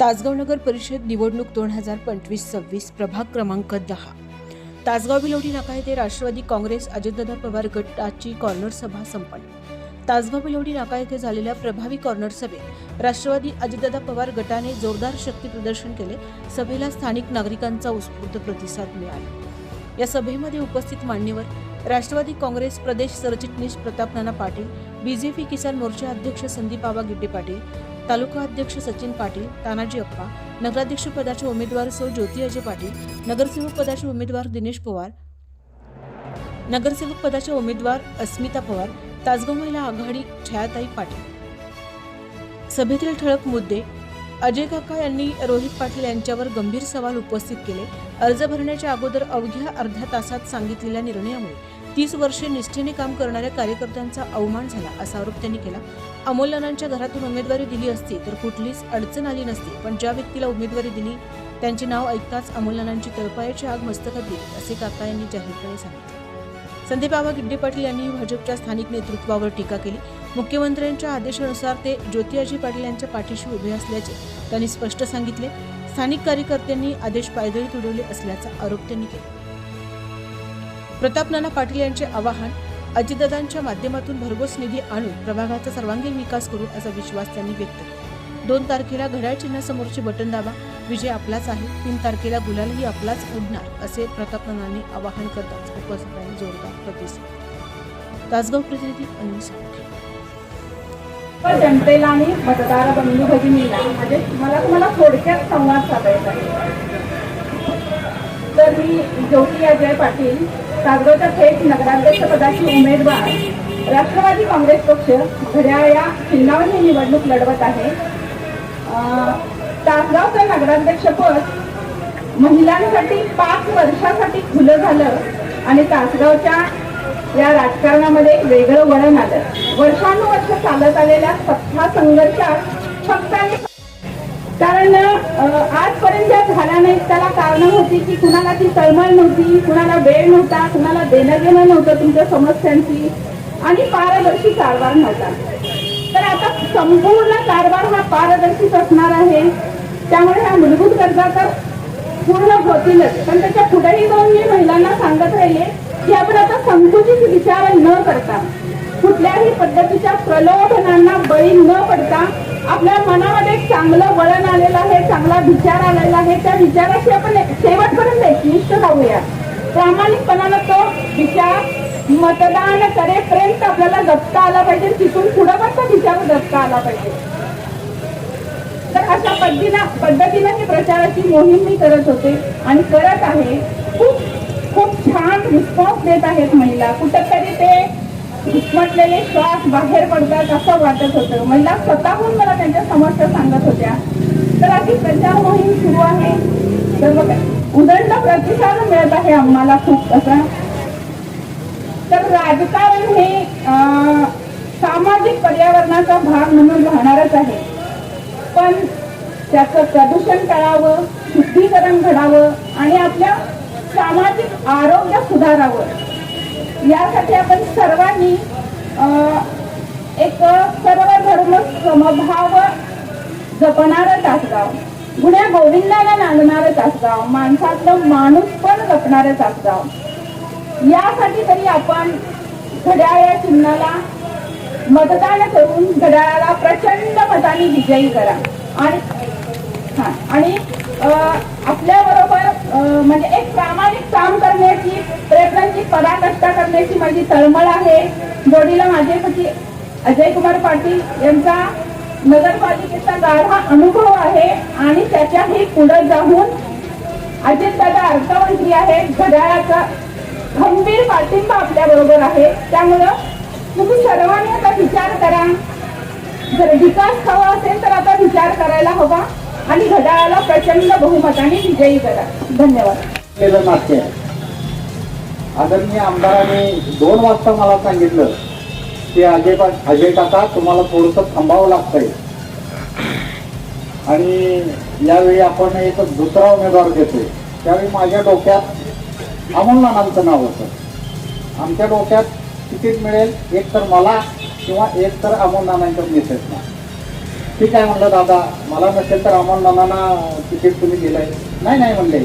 तासगाव नगर परिषद निवडणूक दोन हजार पंचवीस सव्वीस प्रभाग क्रमांक दहा. तासगाव बिलोडी नाका येथे राष्ट्रवादी काँग्रेस अजितदादा पवार गटाची कॉर्नर सभा संपन्न. तासगाव बिलोडी नाका येथे झालेल्या प्रभावी कॉर्नर सभेत राष्ट्रवादी अजितदादा पवार गटाने जोरदार शक्ती प्रदर्शन केले. सभेला स्थानिक नागरिकांचा उत्स्फूर्त प्रतिसाद मिळाला. या सभेमध्ये उपस्थित मान्यवर राष्ट्रवादी काँग्रेस प्रदेश सरचिटणीस प्रताप नाना पाटील बीजेपी किसान मोर्चा अध्यक्ष संदीप आबा गिड्डे पाटील तालुका अध्यक्ष सचिन पाटील तानाजी अप्पा नगराध्यक्ष पदाचे उमेदवार सौ ज्योती अजय पाटील नगरसेवक पदाचे उमेदवार दिनेश पवार नगरसेवक पदाचे उमेदवार अस्मिता पवार तासगाव महिला आघाडी छायाताई पाटील. सभेतील ठळक मुद्दे अजय काका यांनी रोहित पाटील यांच्यावर गंभीर सवाल उपस्थित केले अर्ज भरण्याच्या अगोदर अवघ्या अर्ध्या तासात सांगितलेल्या निर्णयामुळे तीस वर्षे निष्ठेने काम करणाऱ्या कार्यकर्त्यांचा अवमान झाला असा आरोप त्यांनी केला. अमोल नानांच्या घरातून उमेदवारी दिली असती तर कुठलीच अडचण आली नसती. पण ज्या व्यक्तीला उमेदवारी दिली त्यांचे नाव ऐकताच अमोल नानांची तळपायाची आग मस्तकात दिली असे काका यांनी जाहीरपणे सांगितले. संदीप बाबा गिड्डे पाटील यांनी भाजपच्या स्थानिक नेतृत्वावर टीका केली. मुख्यमंत्र्यांच्या आदेशानुसार ते ज्योती पाटील यांच्या पाठीशी उभे असल्याचे त्यांनी स्पष्ट सांगितले. स्थानिक कार्यकर्त्यांनी आदेश पायदळी तुडवले असल्याचा आरोप त्यांनी केला. प्रताप नाना पाटील यांचे आवाहन अजितदादांच्या माध्यमातून भरघोस निधी आणून प्रभागाचा सर्वांगीण विकास करू असा विश्वास त्यांनी व्यक्त केला. दोन तारखेला घड्याळ चिन्हासमोरचे बटन दाबा विजय आपलाच आहे. तीन तारखेला गुलालही आपलाच उडणार असे प्रताप नानांनी आवाहन करताच उपस्थितांनी जोरदार प्रतिसाद तासगाव प्रतिनिधी अनिल सावखे जनतेला आणि मतदार बंधू भगिनीला म्हणजे मला तुम्हाला थोडक्यात संवाद साधायचा आहे. तर मी ज्योती अजय पाटील तासगावच्या थेट नगराध्यक्ष पदाची उमेदवार. राष्ट्रवादी काँग्रेस पक्ष घड्याळ या चिन्हावर ही निवडणूक लढवत आहे. तासगावचं नगराध्यक्षपद महिलांसाठी पाच वर्षासाठी खुलं झालं आणि तासगावच्या या राजकारणामध्ये वेगळं वळण आलं. वर्षानुवर्ष चालत आलेल्या सत्ता संघर्षात फक्त कारण आजपर्यंत ज्या झाल्या नाहीत त्याला कारण होती की कुणाला ती तळमळ नव्हती कुणाला वेळ नव्हता कुणाला देणं घेणं नव्हतं तुमच्या समस्यांची आणि पारदर्शी कारभार नव्हता. तर आता संपूर्ण कारभार हा पारदर्शीच असणार आहे. त्यामुळे ह्या मूलभूत गरजा तर पूर्ण होतीलच. पण त्याच्या पुढेही जाऊन मी महिलांना सांगत राहिले की आपण आता संकुचित विचार न करता कुठल्याही पद्धतीच्या प्रलोभनांना बळी न पडता आपल्या मनामध्ये एक चांगलं वळण आलेलं आहे चांगला विचार आलेला आहे. त्या विचाराशी आपण एक- शेवटपर्यंत एकनिष्ठ राहूया. प्रामाणिकपणानं तो विचार मतदान करेपर्यंत आपल्याला जपता आला पाहिजे. तिथून पुढं पण तो विचार जपता आला पाहिजे. तर अशा पद्धतीनं पद्धतीनं ही प्रचाराची मोहीम मी करत होते आणि करत आहे. खूप खूप छान रिस्पॉन्स देत आहेत महिला. कुठंतरी ते घुसमटलेले श्वास बाहेर पडतात असं वाटत होतं. महिला स्वतःहून मला त्यांच्या समस्या सांगत होत्या. तर अशी प्रचार मोहीम सुरू आहे. तर मग उदंड प्रतिसाद मिळत आहे आम्हाला खूप असा. तर राजकारण हे अं, सामाजिक पर्यावरणाचा भाग म्हणून राहणारच आहे. पण त्याचं प्रदूषण टाळावं शुद्धीकरण घडावं आणि आपल्या सामाजिक आरोग्य सुधारावं. यासाठी आपण सर्वांनी अं, एक सर्व धर्म समभाव जपणारं तासगाव गुण्या गोविंदाला नांदणारं तासगाव माणसातलं माणूस पण जपणारं तासगाव यासाठी तरी आपण घड्याळ या चिन्हाला मतदान करून घड्याळाला प्रचंड मताने विजयी करा. आणि हा आणि आपल्या बरोबर म्हणजे एक प्रामाणिक काम करण्याची प्रयत्नांची पराकष्ट करण्याची माझी तळमळ आहे. जोडीला माझे म्हणजे पती अजय कुमार पाटील यांचा नगरपालिकेचा गाढा अनुभव आहे आणि त्याच्याही पुढे जाऊन अजितदादा अर्थमंत्री आहेत घड्याळाचा खंबीर पाठिंबा आपल्या बरोबर आहे. त्यामुळं तुम्ही सर्वांनी आता विचार करा. जर विकास हवा असेल तर आता विचार करायला हवा. आणि घड्याळाला प्रचंड बहुमताने विजयी करा धन्यवाद. नाट्य आदरणीय आमदारांनी दोन वाजता मला सांगितलं की अजय अजय काका तुम्हाला थोडंसं थांबावं लागतंय. आणि यावेळी आपण एक दुसरा उमेदवार देतोय त्यावेळी माझ्या डोक्यात अमोल नानांचं नाव होतं. आमच्या डोक्यात तिकीट मिळेल एक तर मला किंवा एक तर अमोल नानांच्या मिसेसना ठीक आहे म्हणलं दादा. मला नसेल तर अमोल नानांना तिकीट तुम्ही दिलंय. नाही नाही म्हणले.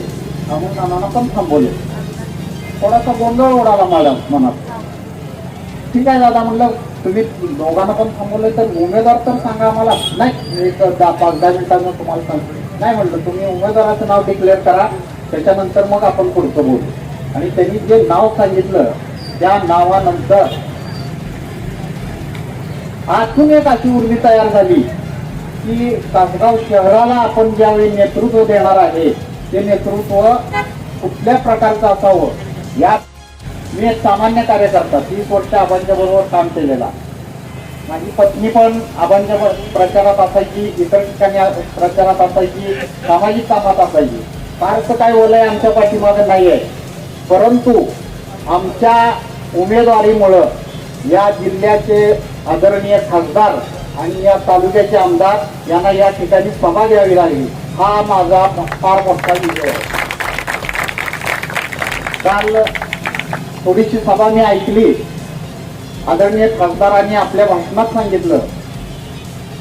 अमोल नानांना पण थांबवले. थोडासा गोंधळ उडाला मला मनात. ठीक आहे दादा म्हणलं. तुम्ही दोघांना पण थांबवले तर उमेदवार तर सांगा आम्हाला. नाही एक दहा पाच दहा मिनिटांना तुम्हाला सांगतो. नाही म्हणलं तुम्ही उमेदवाराचं नाव डिक्लेअर करा. त्याच्यानंतर मग आपण पुढचं बोलू. आणि त्यांनी जे नाव सांगितलं त्या नावानंतर आतून एक अशी उर्मी तयार झाली. की तासगाव शहराला आपण ज्यावेळी नेतृत्व देणार आहे ते नेतृत्व कुठल्या प्रकारचं असावं? या मी एक सामान्य कार्यकर्ता तीस वर्ष आबांच्या बरोबर काम केलेला माझी पत्नी पण आबांच्या प्रचारात असायची इतर ठिकाणी प्रचारात असायची सामाजिक कामात असायची. फारसं काय ओलंय आमच्या पाठीमागे नाही आहे परंतु आमच्या उमेदवारीमुळं या जिल्ह्याचे आदरणीय खासदार आणि या तालुक्याचे आमदार यांना या ठिकाणी सभा घ्यावी लागली. हा माझा फार मोठा विजय आहे. काल थोडीशी सभा मी ऐकली. आदरणीय खासदारांनी आपल्या भाषणात सांगितलं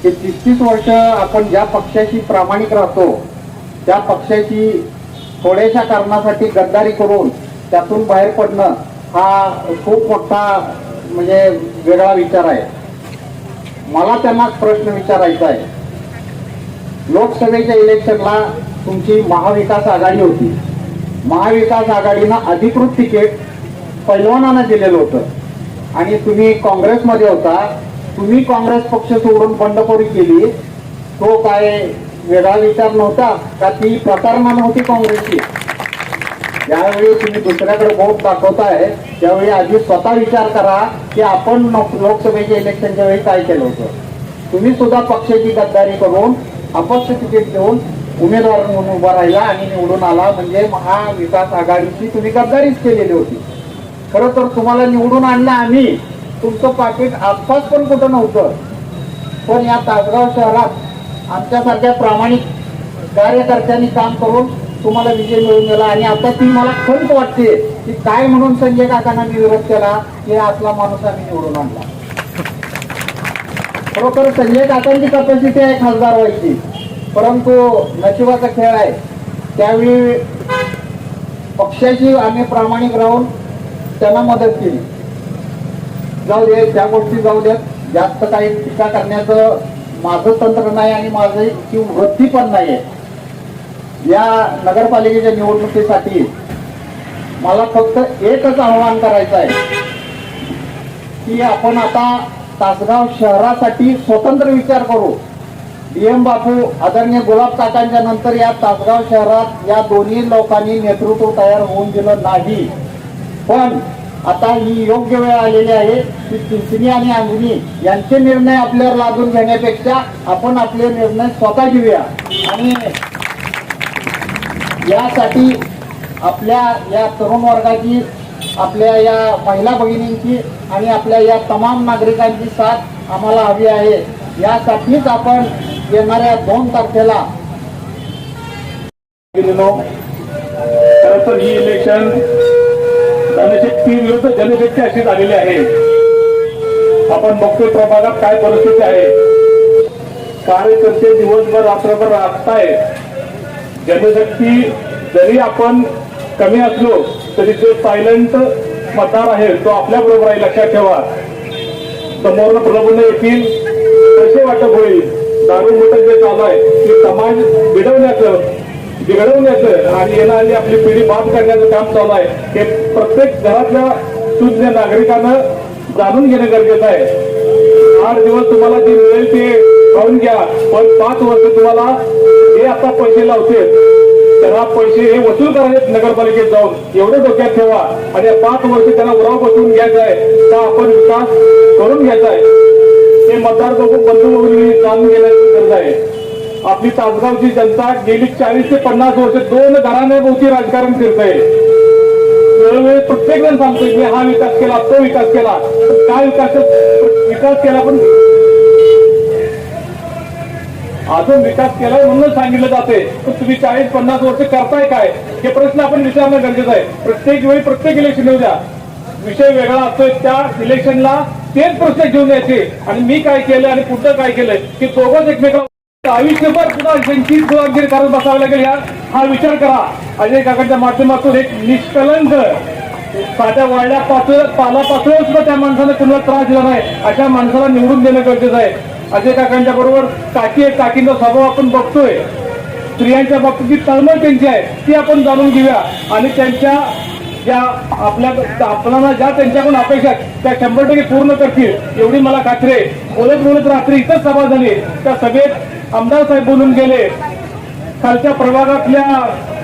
की तीस तीस वर्ष आपण ज्या पक्षाशी प्रामाणिक राहतो त्या पक्षाची थोड्याशा कारणासाठी गद्दारी करून त्यातून बाहेर पडणं हा खूप मोठा म्हणजे वेगळा विचार आहे. मला त्यांना प्रश्न विचारायचा आहे. लोकसभेच्या इलेक्शनला तुमची महाविकास आघाडी होती. महाविकास आघाडीनं अधिकृत तिकीट पैलवानांना दिलेलं होतं. आणि तुम्ही काँग्रेसमध्ये होता. तुम्ही काँग्रेस पक्ष सोडून बंडखोरी केली. तो काय वेगळा विचार नव्हता का? ती प्रतारणा नव्हती काँग्रेसची. ज्यावेळी तुम्ही दुसऱ्याकडे बोट दाखवताय त्यावेळी आधी स्वतः विचार करा की आपण लोकसभेच्या इलेक्शनच्या वेळी काय केलं होतं. तुम्ही सुद्धा पक्षाची गद्दारी करून अपक्ष तिकीट देऊन उमेदवार म्हणून उभा राहिला आणि निवडून आला. म्हणजे महाविकास आघाडीची तुम्ही गद्दारीच केलेली होती. खरं तर तुम्हाला निवडून आणलं आम्ही. तुमचं पाकिट आसपास पण कुठं नव्हतं. पण या तासगाव शहरात आमच्यासारख्या प्रामाणिक कार्यकर्त्यांनी काम करून तुम्हाला विजय मिळून गेला आणि आता ती मला खंत वाटते की काय म्हणून संजय काकांना मी विरोध केला की असला माणूस आम्ही निवडून आणला. खरोखर संजय काकांची कपॅसिटी आहे खासदार व्हायची. परंतु नशिबाचा खेळ आहे. त्यावेळी पक्षाची आम्ही प्रामाणिक राहून त्यांना मदत केली. जाऊ दे त्या गोष्टी जाऊ देत. जास्त काही टीका करण्याचं माझं तंत्र नाही आणि माझं ती वृत्ती पण नाही आहे या नगरपालिकेच्या निवडणुकीसाठी मला फक्त एकच आव्हान करायचं आहे की आपण आता तासगाव शहरासाठी स्वतंत्र विचार करू. डीएम बापू आदरणीय गुलाब काकांच्या नंतर या तासगाव शहरात या दोन्ही लोकांनी नेतृत्व तयार होऊन दिलं नाही. पण आता ही योग्य वेळ आलेली आहे की चिंचणी आणि अंजनी यांचे निर्णय आपल्यावर लादून घेण्यापेक्षा आपण आपले निर्णय स्वतः घेऊया. आणि यासाठी आपल्या या तरुण वर्गाची आपल्या या महिला भगिनींची आणि आपल्या या तमाम नागरिकांची साथ आम्हाला हवी आहे. यासाठीच आपण येणाऱ्या दोन तारखेला तर ही इलेक्शन जनशक्ती विरुद्ध जनशक्ती अशी झालेली आहे. आपण बघतोय प्रभागात काय परिस्थिती आहे. कार्यकर्ते दिवसभर रात्रभर राबताय जनशक्ती जरी आपण कमी असलो तरी जो सायलंट मतदार आहे तो आपल्या बरोबर आहे लक्षात ठेवा. समोर प्रलोभन येतील कसे वाटप होईल. दारू मोठं जे चालू आहे ते समाज बिघडवण्याचं बिघडवण्याचं आणि येणारी आपली पिढी बाद करण्याचं काम चालू आहे. हे प्रत्येक घरातल्या तुझ्या नागरिकांना जाणून घेणं गरजेचं आहे. आठ दिवस तुम्हाला जे मिळेल ते खाऊन घ्या. पण पाच वर्ष तुम्हाला हे आता पैसे लावते त्यांना पैसे हे वसूल करायचे नगरपालिकेत जाऊन. एवढं डोक्यात ठेवा. आणि पाच वर्ष त्यांना उराव बसवून घ्यायचा आहे का आपण विकास करून घ्यायचा आहे. हे मतदार बघून बंधू भगिनी जाणून घेण्याची गरज आहे. आपली तासगावची जनता गेली चाळीस ते पन्नास वर्ष दोन घराण्याभोवती राजकारण फिरत आहे वेळोवेळी प्रत्येक जण सांगतोय की हा विकास केला तो विकास केला. काय विकास विकास केला पण अजून विकास केलाय म्हणून सांगितलं जाते. पण तुम्ही चाळीस पन्नास वर्ष करताय काय? हे प्रश्न आपण विचारणं गरजेचं आहे. प्रत्येक वेळी प्रत्येक इलेक्शन येऊ द्या. विषय वेगळा असतोय. त्या इलेक्शनला तेच प्रश्न घेऊन यायचे. आणि मी काय केलं आणि पुढं काय केलंय की सोबत एकमेकांना आयुष्यभर सुद्धा त्यांची जबाबदारी करत बसावं लागेल या हा विचार करा. अजय काकांच्या माध्यमातून एक निष्कलंक साध्या वाढल्या पातळ पाला सुद्धा त्या माणसाने कुणाला त्रास दिला नाही. अशा माणसाला निवडून देणं गरजेचं आहे. अजय काकांच्या बरोबर काकी आहे काकींचा स्वभाव आपण बघतोय. स्त्रियांच्या बाबतीत जी तळमळ त्यांची आहे ती आपण जाणून घेऊया. आणि त्यांच्या ज्या आपल्या आपल्याला ज्या त्यांच्याकडून अपेक्षा त्या शंभर टक्के पूर्ण करतील एवढी मला खात्री आहे. बोलत बोलत रात्री इथंच सभा झाली. त्या सभेत आमदार साहेब बोलून गेले. खालच्या प्रभागातल्या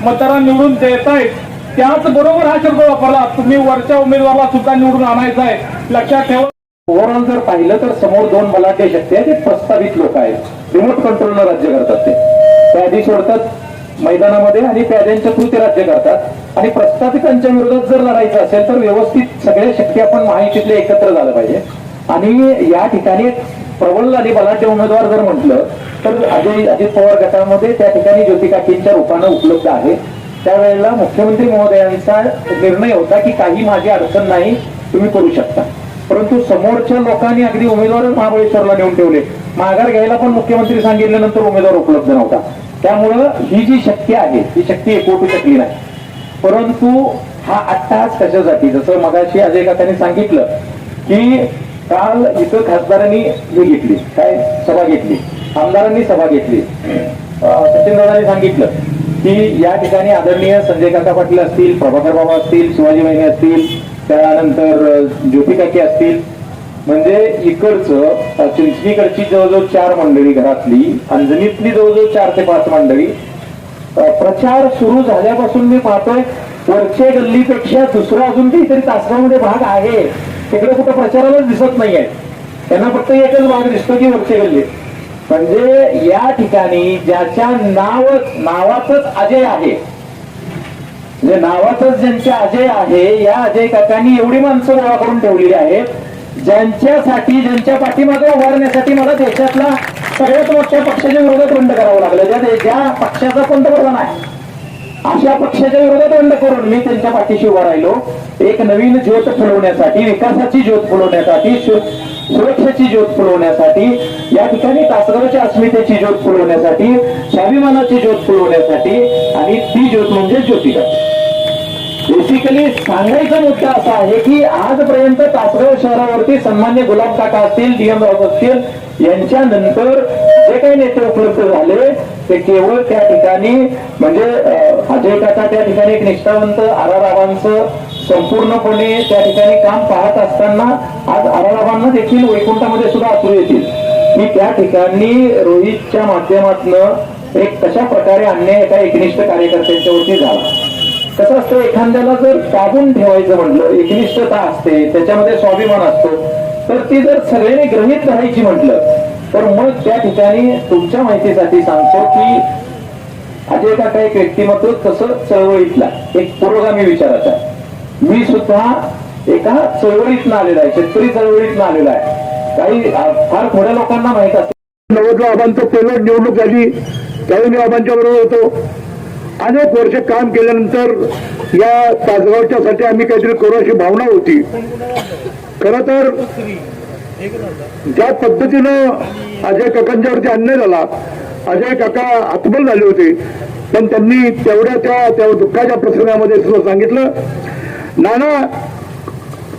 मतदारांना निवडून देत आहेत त्याच बरोबर हा शब्द वापरला. तुम्ही वरच्या उमेदवाराला सुद्धा निवडून आणायचा आहे. लक्षात ठेवा. ओव्हरऑल जर पाहिलं तर समोर दोन बलाढ्य शक्ती आहेत ते प्रस्तावित लोक आहेत. रिमोट कंट्रोलनं राज्य करतात ते. प्यादी सोडतात मैदानामध्ये आणि प्याद्यांच्या थ्रू ते राज्य करतात. आणि प्रस्थापितांच्या विरोधात जर लढायचं असेल तर व्यवस्थित सगळ्या शक्ती आपण महायुतीतले एकत्र झालं पाहिजे. आणि या ठिकाणी प्रबल आणि बलाढ्य उमेदवार जर म्हटलं तर अजय अजित पवार गटामध्ये त्या ठिकाणी ज्योती काकींच्या रूपानं उपलब्ध आहे. त्यावेळेला मुख्यमंत्री महोदयांचा निर्णय होता की काही माझी अडचण नाही तुम्ही करू शकता. परंतु समोरच्या लोकांनी अगदी उमेदवार महाबळेश्वरला नेऊन ठेवले. माघार घ्यायला पण मुख्यमंत्री सांगितल्यानंतर उमेदवार उपलब्ध नव्हता. त्यामुळं ही जी शक्ती आहे ही शक्ती एकवटू शकली नाही. परंतु हा अट्टास कशासाठी? जसं मगाशी अजय काकांनी सांगितलं की काल इथं खासदारांनी हे घेतली. काय? सभा घेतली. आमदारांनी सभा घेतली. सचिन सचिनदादांनी सांगितलं की या ठिकाणी आदरणीय संजय काका पाटील असतील प्रभाकर बाबा असतील शिवाजी महिने असतील त्यानंतर अ, ज्योती काकी असतील. म्हणजे इकडचं अ, चिंचणीकडची जवळजवळ चार मंडळी घरातली अंजनीतली जवळजवळ चार ते पाच मंडळी. प्रचार सुरू झाल्यापासून मी पाहतोय वरच्या गल्लीपेक्षा दुसरा अजून काहीतरी तासगावमध्ये भाग आहे. तिकडे कुठं प्रचारालाच दिसत नाहीये. त्यांना फक्त एकच भाग दिसतो की वरच्या गल्लीत म्हणजे या ठिकाणी ज्याच्या नाव नावाचंच अजय आहे. म्हणजे नावातच ज्यांचे अजय आहे या अजय काकांनी एवढी माणसं गोळा करून ठेवलेली आहेत ज्यांच्यासाठी ज्यांच्या पाठीमागे उभारण्यासाठी मला देशातला सगळ्यात मोठ्या पक्षाच्या विरोधात बंड करावं लागलं. ज्या ज्या पक्षाचा पंतप्रधान आहे अशा पक्षाच्या विरोधात बंड करून मी त्यांच्या पाठीशी उभा राहिलो. एक नवीन ज्योत फुलवण्यासाठी विकासाची ज्योत फुलवण्यासाठी सुरक्षेची ज्योत फुलवण्यासाठी या ठिकाणी तासगावच्या अस्मितेची ज्योत फुलवण्यासाठी स्वाभिमानाची ज्योत फुलवण्यासाठी आणि ती ज्योत म्हणजे ज्योतिका बेसिकली सांगायचा मुद्दा असा आहे की आजपर्यंत तासगाव शहरावरती सन्मान्य गुलाब काका असतील डीएम राऊत असतील यांच्या नंतर जे काही नेते उपलब्ध झाले ते केवळ त्या ठिकाणी म्हणजे अजय काका त्या ठिकाणी एक निष्ठावंत आरारावांचं संपूर्णपणे त्या ठिकाणी काम पाहत असताना आज आरारावांना देखील वैकुंठामध्ये सुद्धा असू येतील. की त्या ठिकाणी रोहितच्या माध्यमातनं एक कशा प्रकारे अन्याय एका एकनिष्ठ कार्यकर्त्यांच्यावरती झाला. कसं असतं एखाद्याला जर काबून ठेवायचं म्हटलं एकनिष्ठता असते त्याच्यामध्ये स्वाभिमान असतो तर ती जर सगळ्यांनी ग्रहित राहायची म्हटलं तर मग त्या ठिकाणी तुमच्या माहितीसाठी सांगतो की अजय काका एक व्यक्तिमत्व कसं चळवळीतला एक पुरोगामी विचाराचा. मी सुद्धा एका चळवळीतनं आलेला आहे शेतकरी चळवळीतनं आलेला आहे. काही फार थोड्या लोकांना माहीत असते. नव्वदला बाबांचं पहिलं निवडणूक झाली त्यावेळी मी आबांच्या बरोबर होतो. अनेक वर्ष काम केल्यानंतर या तासगावच्यासाठी आम्ही काहीतरी करू अशी भावना होती. खर तर ज्या पद्धतीनं अजय काकांच्यावरती अन्याय झाला अजय काका आत्मल झाले होते पण त्यांनी तेवढ्या त्या त्या दुःखाच्या प्रसंगामध्ये सुद्धा सांगितलं नाना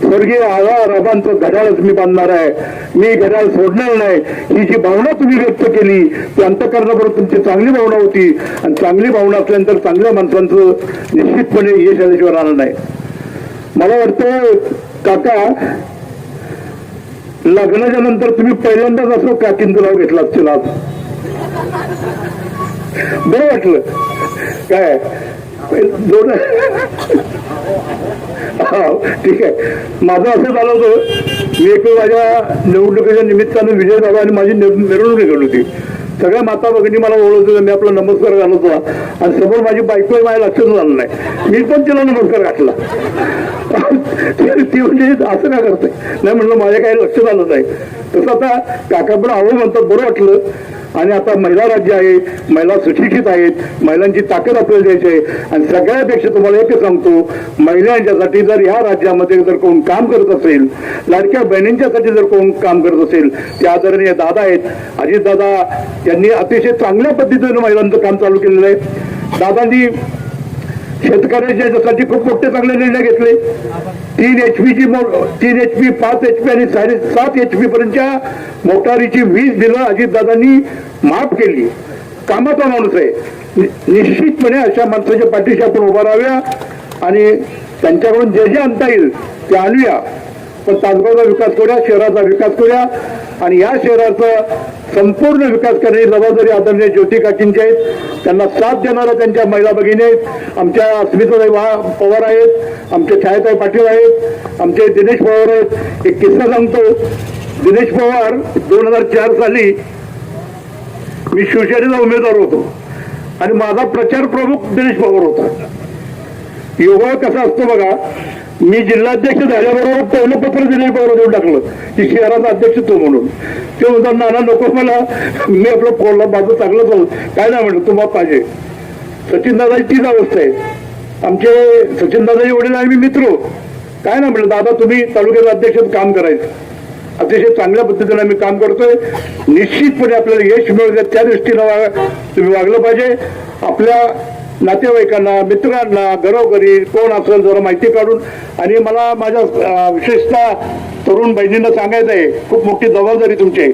स्वर्गीय आळा राबांचं घड्याळच मी बांधणार आहे. मी घड्याळ सोडणार नाही. ही जी भावना तुम्ही व्यक्त केली ती अंतकरणाबरोबर तुमची चांगली भावना होती. आणि चांगली भावना असल्यानंतर चांगल्या माणसांचं निश्चितपणे यश आल्याशिवाय राहणार नाही. मला वाटतं काका लग्नाच्या नंतर तुम्ही पहिल्यांदाच असं काकींचं नाव घेतलं असतील आज. बरं वाटलं? काय? दोन हा, हो, ठीक आहे. माझं असं झालं होतं मी एक माझ्या निवडणुकीच्या निमित्तानं विजय झाला आणि माझी मिरवणूक निघाली होती. सगळ्या माता भगिनी मला ओळखत होत्या. मी आपला नमस्कार घालत होता. आणि समोर माझी बायको आहे, माझ्या लक्षात झालं नाही. मी पण तिला नमस्कार घातला. ती म्हणजे असं का करते? नाही म्हणलं माझ्या काही लक्षात आलं नाही. तसं आता काका पण हवं म्हणतात बरं वाटलं. आणि आता महिला राज्य आहे महिला सुशिक्षित आहेत महिलांची ताकद आपल्याला द्यायची आहे. आणि सगळ्यापेक्षा तुम्हाला एकच सांगतो महिलांच्यासाठी जर ह्या राज्यामध्ये जर कोण काम करत असेल लाडक्या बहिणींच्यासाठी जर कोण काम करत असेल ते आदरणीय दादा आहेत. अजित दादा यांनी अतिशय चांगल्या पद्धतीने महिलांचं काम चालू केलेलं आहे. दादांनी शेतकऱ्याच्या याच्यासाठी खूप मोठे चांगले निर्णय घेतले. तीन एच ची तीन एच पी पाच एच पी आणि साडे सात एच पी पर्यंतच्या मोटारीची वीज बिलं अजितदादांनी माफ केली. कामाचा माणूस आहे. नि- निश्चितपणे अशा माणसाच्या पाठीशी आपण उभा राहाव्या आणि त्यांच्याकडून जे जे आणता येईल ते आणूया. पण तासगावचा विकास करूया शहराचा विकास करूया आणि या शहराचं संपूर्ण विकास करण्याची जबाबदारी आदरणीय ज्योती काकींची आहेत त्यांना साथ देणाऱ्या त्यांच्या महिला भगिनी आहेत. आमच्या अस्मिताताई वा- पवार आहेत. आमचे छायाताई पाटील आहेत. आमचे दिनेश पवार आहेत. एक किस्सा सांगतो. दिनेश पवार दोन हजार चार साली मी शिवसेनेचा उमेदवार होतो. आणि माझा प्रचार प्रमुख दिनेश पवार होता. योगा कसा असतो बघा मी जिल्हाध्यक्ष झाल्याबरोबर पहिलं पत्र दिनेश बरोबर देऊन टाकलं. की शहराचा अध्यक्ष तो म्हणून. ते म्हणतात नाना नको मला. मी आपलं फोडला माझं चांगलं चालू काय नाही म्हटलं तुम्हाला पाहिजे. सचिन दादाची तीच अवस्था आहे. आमचे सचिन दादाचे वडील आम्ही मित्र. काय नाही म्हटलं दादा तुम्ही तालुक्याचं अध्यक्ष काम करायचं. अतिशय चांगल्या पद्धतीने आम्ही काम करतोय. निश्चितपणे आपल्याला यश मिळत त्या दृष्टीनं तुम्ही वागलं पाहिजे. आपल्या नातेवाईकांना मित्रांना घरोघरी कोण असेल जरा माहिती काढून आणि मला माझ्या विशेषतः तरुण बहिणींना सांगायचं आहे खूप मोठी जबाबदारी तुमची. आहे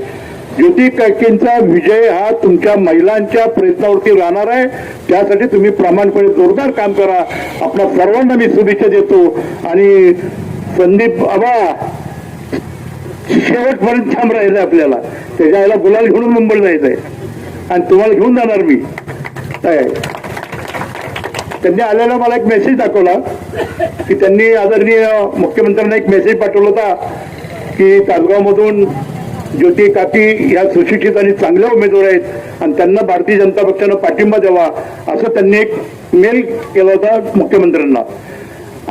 ज्योती काकींचा विजय हा तुमच्या महिलांच्या प्रयत्नावरती राहणार आहे. त्यासाठी तुम्ही प्रामाणिकपणे जोरदार काम करा. आपल्या सर्वांना मी शुभेच्छा देतो. आणि संदीप आबा शेवटपर्यंत थांब राहायचं आपल्याला. त्याच्या आईला गुलाल घेऊन मुंबईला जायचंय. आणि तुम्हाला घेऊन जाणार मी. काय? त्यांनी आलेला मला एक मेसेज दाखवला की त्यांनी आदरणीय मुख्यमंत्र्यांना एक मेसेज पाठवला होता की तासगावमधून ज्योती काकी या सुशिक्षित आणि चांगल्या उमेदवार आहेत आणि त्यांना भारतीय जनता पक्षानं पाठिंबा द्यावा असं त्यांनी एक मेल केला होता मुख्यमंत्र्यांना.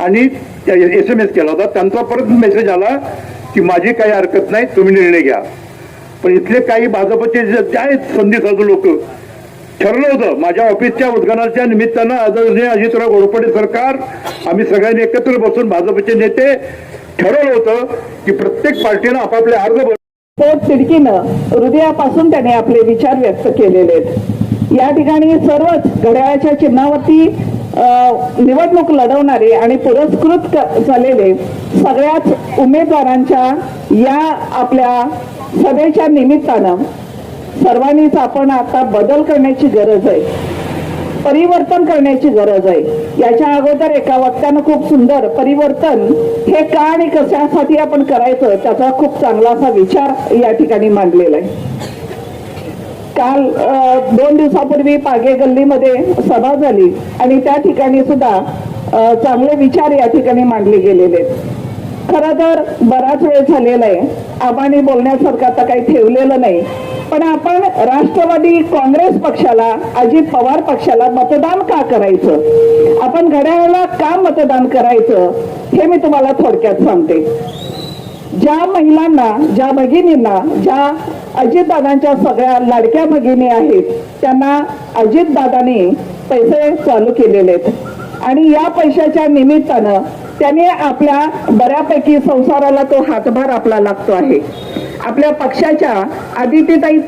आणि एस एम एस केला होता. त्यांचा परत मेसेज आला की माझी काही हरकत नाही तुम्ही निर्णय घ्या. पण इथले काही भाजपचे जे जे आहेत संधी साधू लोक ठरलं होतं. माझ्या ऑफिसच्या उद्घाटनाच्या निमित्तानं आदरणीय अजितराव घोरपडे सरकार आम्ही सगळ्यांनी एकत्र बसून भाजपचे नेते ठरवलं होतं की प्रत्येक पार्टीनं आपापले अर्ज पोट तिडकीनं हृदयापासून त्याने आपले विचार व्यक्त केलेले आहेत. या ठिकाणी सर्वच घड्याळाच्या चिन्हावरती निवडणूक लढवणारे आणि पुरस्कृत झालेले सगळ्याच उमेदवारांच्या या आपल्या सभेच्या निमित्तानं सर्वांनीच आपण आता बदल करण्याची गरज आहे परिवर्तन करण्याची गरज आहे. याच्या अगोदर एका वक्त्यानं खूप सुंदर परिवर्तन हे का आणि कशासाठी आपण करायचं त्याचा खूप चांगला असा विचार या ठिकाणी मांडलेला आहे. काल दोन दिवसापूर्वी पागे गल्लीमध्ये सभा झाली आणि त्या ठिकाणी सुद्धा चांगले विचार या ठिकाणी मांडले गेलेले आहेत. खरं तर बराच वेळ झालेला आहे. आबांनी बोलण्यासारखं आता काही ठेवलेलं नाही. पण आपण राष्ट्रवादी काँग्रेस पक्षाला अजित पवार पक्षाला मतदान का करायचं? आपण घड्याळाला का मतदान करायचं? हे मी तुम्हाला थोडक्यात सांगते. ज्या महिलांना ज्या भगिनींना ज्या अजितदादांच्या सगळ्या लाडक्या भगिनी आहेत त्यांना अजितदादांनी पैसे चालू केलेले आहेत. आणि या पैशाच्या निमित्तानं त्याने आपल्या बऱ्यापैकी संसाराला तो हातभार आपला लागतो आहे. आपल्या पक्षाच्या आदित्यताई